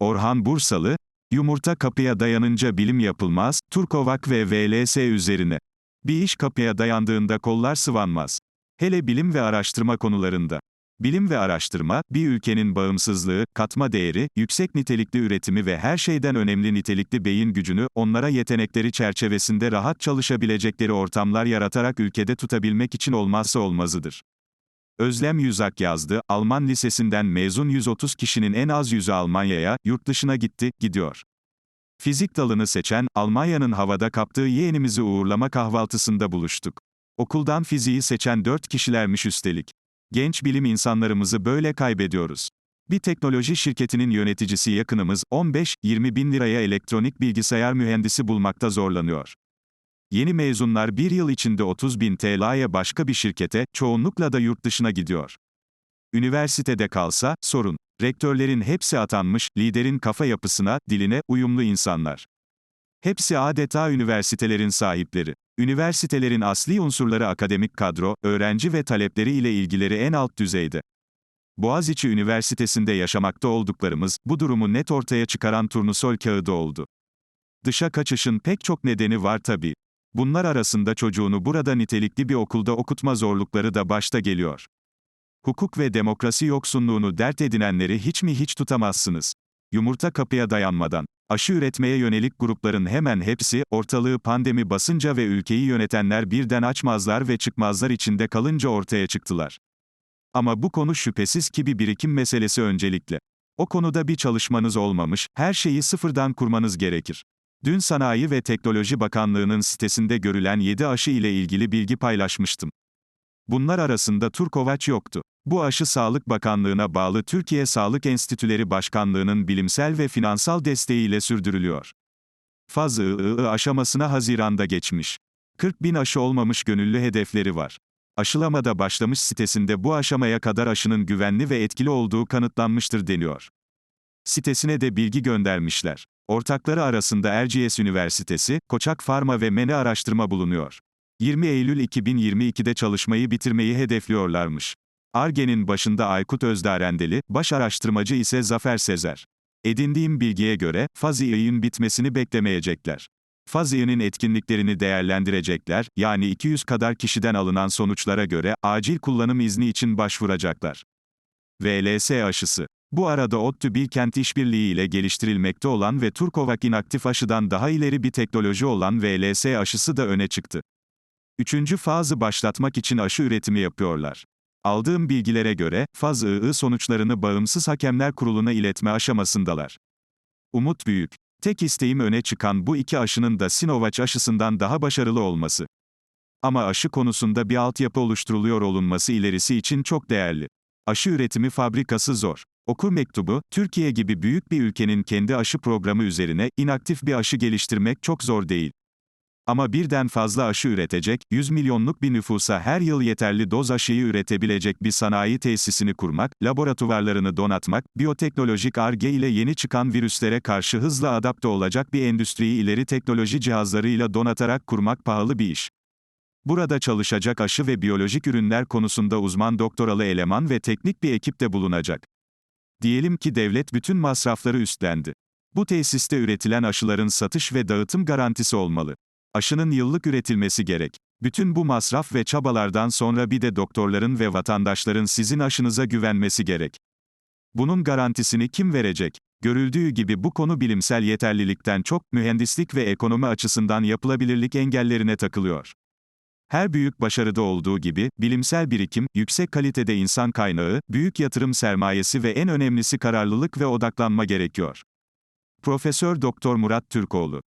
Orhan Bursalı, yumurta kapıya dayanınca bilim yapılmaz, Turkovak ve VLS üzerine. Bir iş kapıya dayandığında kollar sıvanmaz. Hele bilim ve araştırma konularında. Bilim ve araştırma, bir ülkenin bağımsızlığı, katma değeri, yüksek nitelikli üretimi ve her şeyden önemli nitelikli beyin gücünü, onlara yetenekleri çerçevesinde rahat çalışabilecekleri ortamlar yaratarak ülkede tutabilmek için olmazsa olmazıdır. Özlem Yüzak yazdı, Alman lisesinden mezun 130 kişinin en az yüzü Almanya'ya, yurt dışına gitti, gidiyor. Fizik dalını seçen, Almanya'nın havada kaptığı yeğenimizi uğurlama kahvaltısında buluştuk. Okuldan fiziği seçen 4 kişilermiş üstelik. Genç bilim insanlarımızı böyle kaybediyoruz. Bir teknoloji şirketinin yöneticisi yakınımız, 15-20 bin liraya elektronik bilgisayar mühendisi bulmakta zorlanıyor. Yeni mezunlar bir yıl içinde 30 bin TL'ye başka bir şirkete, çoğunlukla da yurt dışına gidiyor. Üniversitede kalsa, sorun. Rektörlerin hepsi atanmış, liderin kafa yapısına, diline, uyumlu insanlar. Hepsi adeta üniversitelerin sahipleri. Üniversitelerin asli unsurları akademik kadro, öğrenci ve talepleri ile ilgileri en alt düzeyde. Boğaziçi Üniversitesi'nde yaşamakta olduklarımız, bu durumu net ortaya çıkaran turnusol kağıdı oldu. Dışa kaçışın pek çok nedeni var tabii. Bunlar arasında çocuğunu burada nitelikli bir okulda okutma zorlukları da başta geliyor. Hukuk ve demokrasi yoksunluğunu dert edinenleri hiç mi hiç tutamazsınız. Yumurta kapıya dayanmadan, aşı üretmeye yönelik grupların hemen hepsi, ortalığı pandemi basınca ve ülkeyi yönetenler birden açmazlar ve çıkmazlar içinde kalınca ortaya çıktılar. Ama bu konu şüphesiz ki bir birikim meselesi öncelikle. O konuda bir çalışmanız olmamış, her şeyi sıfırdan kurmanız gerekir. Dün Sanayi ve Teknoloji Bakanlığı'nın sitesinde görülen 7 aşı ile ilgili bilgi paylaşmıştım. Bunlar arasında Turkovaç yoktu. Bu aşı Sağlık Bakanlığı'na bağlı Türkiye Sağlık Enstitüleri Başkanlığı'nın bilimsel ve finansal desteğiyle sürdürülüyor. Faz II aşamasına Haziran'da geçmiş. 40 bin aşı olmamış gönüllü hedefleri var. Aşılamada başlamış sitesinde bu aşamaya kadar aşının güvenli ve etkili olduğu kanıtlanmıştır deniyor. Sitesine de bilgi göndermişler. Ortakları arasında Erciyes Üniversitesi, Koçak Farma ve Mene Araştırma bulunuyor. 20 Eylül 2022'de çalışmayı bitirmeyi hedefliyorlarmış. Arge'nin başında Aykut Özdarendeli, baş araştırmacı ise Zafer Sezer. Edindiğim bilgiye göre, faz İ'nin bitmesini beklemeyecekler. Faz İ'nin etkinliklerini değerlendirecekler, yani 200 kadar kişiden alınan sonuçlara göre, acil kullanım izni için başvuracaklar. VLS aşısı. Bu arada ODTÜ Bilkent İşbirliği ile geliştirilmekte olan ve Turkovac inaktif aşıdan daha ileri bir teknoloji olan VLS aşısı da öne çıktı. Üçüncü fazı başlatmak için aşı üretimi yapıyorlar. Aldığım bilgilere göre, faz II sonuçlarını bağımsız hakemler kuruluna iletme aşamasındalar. Umut büyük. Tek isteğim öne çıkan bu iki aşının da Sinovac aşısından daha başarılı olması. Ama aşı konusunda bir altyapı oluşturuluyor olunması ilerisi için çok değerli. Aşı üretimi fabrikası zor. Okur mektubu, Türkiye gibi büyük bir ülkenin kendi aşı programı üzerine inaktif bir aşı geliştirmek çok zor değil. Ama birden fazla aşı üretecek, 100 milyonluk bir nüfusa her yıl yeterli doz aşıyı üretebilecek bir sanayi tesisini kurmak, laboratuvarlarını donatmak, biyoteknolojik ARGE ile yeni çıkan virüslere karşı hızla adapte olacak bir endüstriyi ileri teknoloji cihazlarıyla donatarak kurmak pahalı bir iş. Burada çalışacak aşı ve biyolojik ürünler konusunda uzman doktoralı eleman ve teknik bir ekip de bulunacak. Diyelim ki devlet bütün masrafları üstlendi. Bu tesiste üretilen aşıların satış ve dağıtım garantisi olmalı. Aşının yıllık üretilmesi gerek. Bütün bu masraf ve çabalardan sonra bir de doktorların ve vatandaşların sizin aşınıza güvenmesi gerek. Bunun garantisini kim verecek? Görüldüğü gibi bu konu bilimsel yeterlilikten çok, mühendislik ve ekonomi açısından yapılabilirlik engellerine takılıyor. Her büyük başarıda olduğu gibi, bilimsel birikim, yüksek kalitede insan kaynağı, büyük yatırım sermayesi ve en önemlisi kararlılık ve odaklanma gerekiyor. Profesör Doktor Murat Türkoğlu